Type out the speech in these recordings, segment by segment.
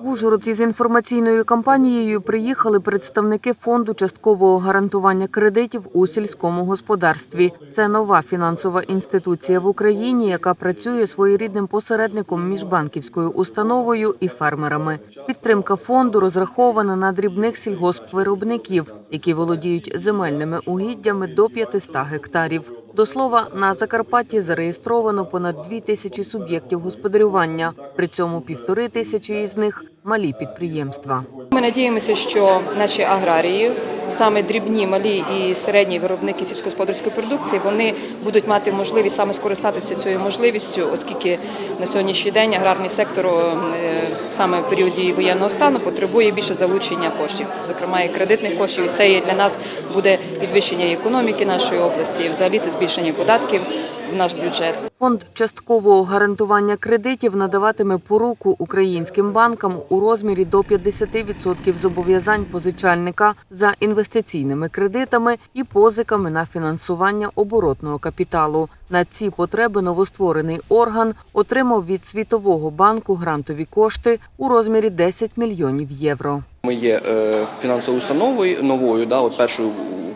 В Ужгород із інформаційною кампанією приїхали представники фонду часткового гарантування кредитів у сільському господарстві. Це нова фінансова інституція в Україні, яка працює своєрідним посередником між банківською установою і фермерами. Підтримка фонду розрахована на дрібних сільгоспвиробників, які володіють земельними угіддями до 500 гектарів. До слова, на Закарпатті зареєстровано понад дві тисячі суб'єктів господарювання. При цьому півтори тисячі із них малі підприємства. Ми надіємося, що наші аграрії, саме дрібні, малі і середні виробники сільськогосподарської продукції, вони будуть мати можливість саме скористатися цією можливістю, оскільки на сьогоднішній день аграрний сектор е, саме в періоді воєнного стану потребує більше залучення коштів, зокрема і кредитних коштів. І це для нас буде підвищення економіки нашої області, і взагалі це збільшення податків в наш бюджет. Фонд часткового гарантування кредитів надаватиме поруку українським банкам у розмірі до 50% зобов'язань позичальника за інвестиційними кредитами і позиками на фінансування оборотного капіталу. На ці потреби новостворений орган отримав від Світового банку грантові кошти у розмірі 10 мільйонів євро. Ми є е, фінансовою установою новою, да, от першою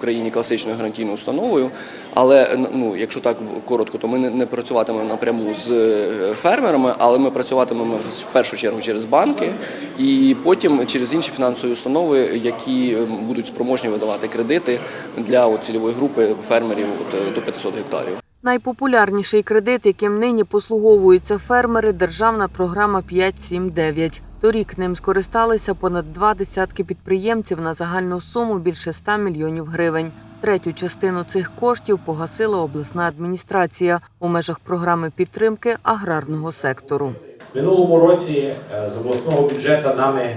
Україні класичною гарантійною установою. Але ну, якщо так коротко, то ми не, працюватимемо напряму з е, фермерами, але ми працюватимемо в першу чергу через банки і потім через інші фінансові установи, які е, будуть спроможні видавати кредити для цільової групи фермерів от, е, до 500 гектарів. Найпопулярніший кредит, яким нині послуговуються фермери, державна програма 5.7.9. Торік ним скористалися понад два десятки підприємців на загальну суму більше 100 мільйонів гривень. Третю частину цих коштів погасила обласна адміністрація у межах програми підтримки аграрного сектору. Минулому році е, з обласного бюджету нами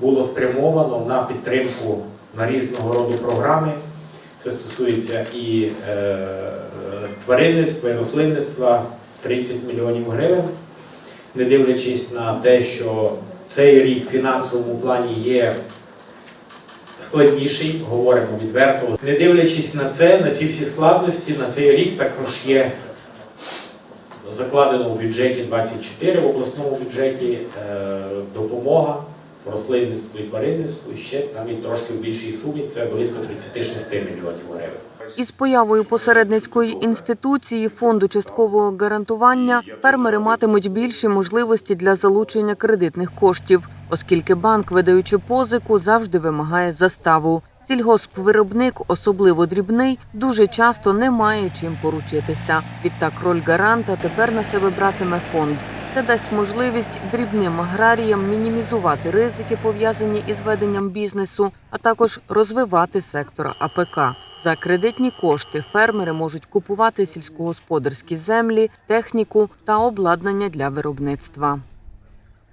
було спрямовано на підтримку на різного роду програми. Це стосується і е, тваринництва, і рослинництва 30 мільйонів гривень. Не дивлячись на те, що цей рік в фінансовому плані є складніший, говоримо відверто. Не дивлячись на це, на ці всі складності, на цей рік також є закладено у бюджеті 24, в обласному бюджеті е, допомога рослинництву і тваринництву ще навіть трошки в більшій сумі, це близько 36 мільйонів гривень. Із появою посередницької інституції фонду часткового гарантування фермери матимуть більші можливості для залучення кредитних коштів, оскільки банк, видаючи позику, завжди вимагає заставу. Сільгоспвиробник, особливо дрібний, дуже часто не має чим поручитися. Відтак роль гаранта тепер на себе братиме фонд. Це дасть можливість дрібним аграріям мінімізувати ризики, пов'язані із веденням бізнесу, а також розвивати сектор АПК. За кредитні кошти фермери можуть купувати сільськогосподарські землі, техніку та обладнання для виробництва.